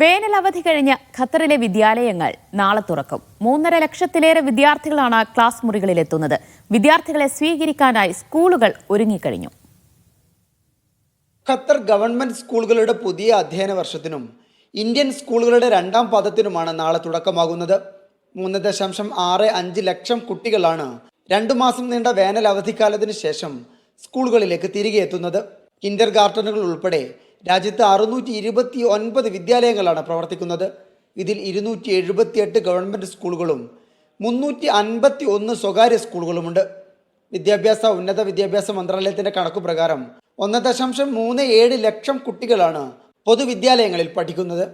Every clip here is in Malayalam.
വേനൽ അവധി കഴിഞ്ഞ് ഖത്തറിലെ വിദ്യാലയങ്ങൾ നാളെ തുറക്കും. മൂന്നര ലക്ഷത്തിലേറെ വിദ്യാർത്ഥികളാണ് ക്ലാസ് മുറികളിലെത്തുന്നത്. വിദ്യാർത്ഥികളെ സ്വീകരിക്കാനായി സ്കൂളുകൾ ഒരുങ്ങിക്കഴിഞ്ഞു. ഖത്തർ ഗവൺമെന്റ് സ്കൂളുകളുടെ പുതിയ അധ്യയന വർഷത്തിനും ഇന്ത്യൻ സ്കൂളുകളുടെ രണ്ടാം പാദത്തിനുമാണ് നാളെ തുടക്കമാകുന്നത്. മൂന്ന് ദശാംശം ആറ് അഞ്ച് ലക്ഷം കുട്ടികളാണ് രണ്ടു മാസം നീണ്ട വേനൽ അവധിക്കാലത്തിന് ശേഷം സ്കൂളുകളിലേക്ക് തിരികെ എത്തുന്നത്. കിൻഡർ ഗാർട്ടനുകൾ ഉൾപ്പെടെ രാജ്യത്ത് അറുന്നൂറ്റി ഇരുപത്തി ഒൻപത് വിദ്യാലയങ്ങളാണ് പ്രവർത്തിക്കുന്നത്. ഇതിൽ ഇരുന്നൂറ്റി എഴുപത്തിയെട്ട് ഗവൺമെന്റ് സ്കൂളുകളും മുന്നൂറ്റി അൻപത്തി ഒന്ന് സ്വകാര്യ സ്കൂളുകളുമുണ്ട്. വിദ്യാഭ്യാസ ഉന്നത വിദ്യാഭ്യാസ മന്ത്രാലയത്തിന്റെ കണക്കു പ്രകാരം ഒന്ന് ദശാംശം മൂന്ന് ഏഴ് ലക്ഷം കുട്ടികളാണ് പൊതുവിദ്യാലയങ്ങളിൽ പഠിക്കുന്നത്.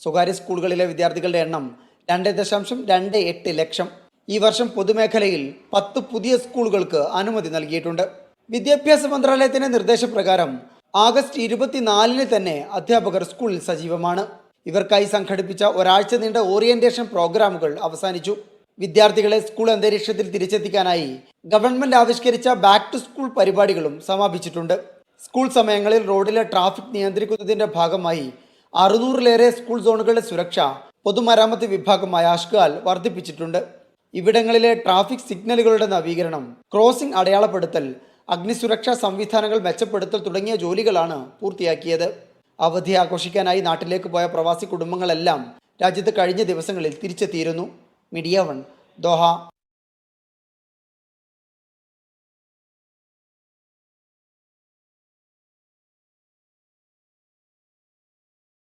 സ്വകാര്യ സ്കൂളുകളിലെ വിദ്യാർത്ഥികളുടെ എണ്ണം രണ്ട് ദശാംശം രണ്ട് എട്ട് ലക്ഷം. ഈ വർഷം പൊതുമേഖലയിൽ പത്ത് പുതിയ സ്കൂളുകൾക്ക് അനുമതി നൽകിയിട്ടുണ്ട്. വിദ്യാഭ്യാസ മന്ത്രാലയത്തിന്റെ നിർദ്ദേശപ്രകാരം ആഗസ്റ്റ് ഇരുപത്തിനാലിന് തന്നെ അധ്യാപകർ സ്കൂളിൽ സജീവമാണ്. ഇവർക്കായി സംഘടിപ്പിച്ച ഒരാഴ്ച നീണ്ട ഓറിയന്റേഷൻ പ്രോഗ്രാമുകൾ അവസാനിച്ചു. വിദ്യാർത്ഥികളെ സ്കൂൾ അന്തരീക്ഷത്തിൽ തിരിച്ചെത്തിക്കാനായി ഗവൺമെന്റ് ആവിഷ്കരിച്ച ബാക്ക് ടു സ്കൂൾ പരിപാടികളും സമാപിച്ചിട്ടുണ്ട്. സ്കൂൾ സമയങ്ങളിൽ റോഡിലെ ട്രാഫിക് നിയന്ത്രിക്കുന്നതിന്റെ ഭാഗമായി അറുന്നൂറിലേറെ സ്കൂൾ സോണുകളുടെ സുരക്ഷ പൊതുമരാമത്ത് വിഭാഗമായ അഷ്കാൽ വർദ്ധിപ്പിച്ചിട്ടുണ്ട്. ഇവിടങ്ങളിലെ ട്രാഫിക് സിഗ്നലുകളുടെ നവീകരണം ക്രോസിംഗ് അടയാളപ്പെടുത്തൽ അഗ്നിസുരക്ഷാ സംവിധാനങ്ങൾ മെച്ചപ്പെടുത്തൽ തുടങ്ങിയ ജോലികളാണ് പൂർത്തിയാക്കിയത്. അവധി ആഘോഷിക്കാനായി നാട്ടിലേക്ക് പോയ പ്രവാസി കുടുംബങ്ങളെല്ലാം രാജ്യത്ത് കഴിഞ്ഞ ദിവസങ്ങളിൽ തിരിച്ചെത്തിയിരുന്നു. Media one Doha.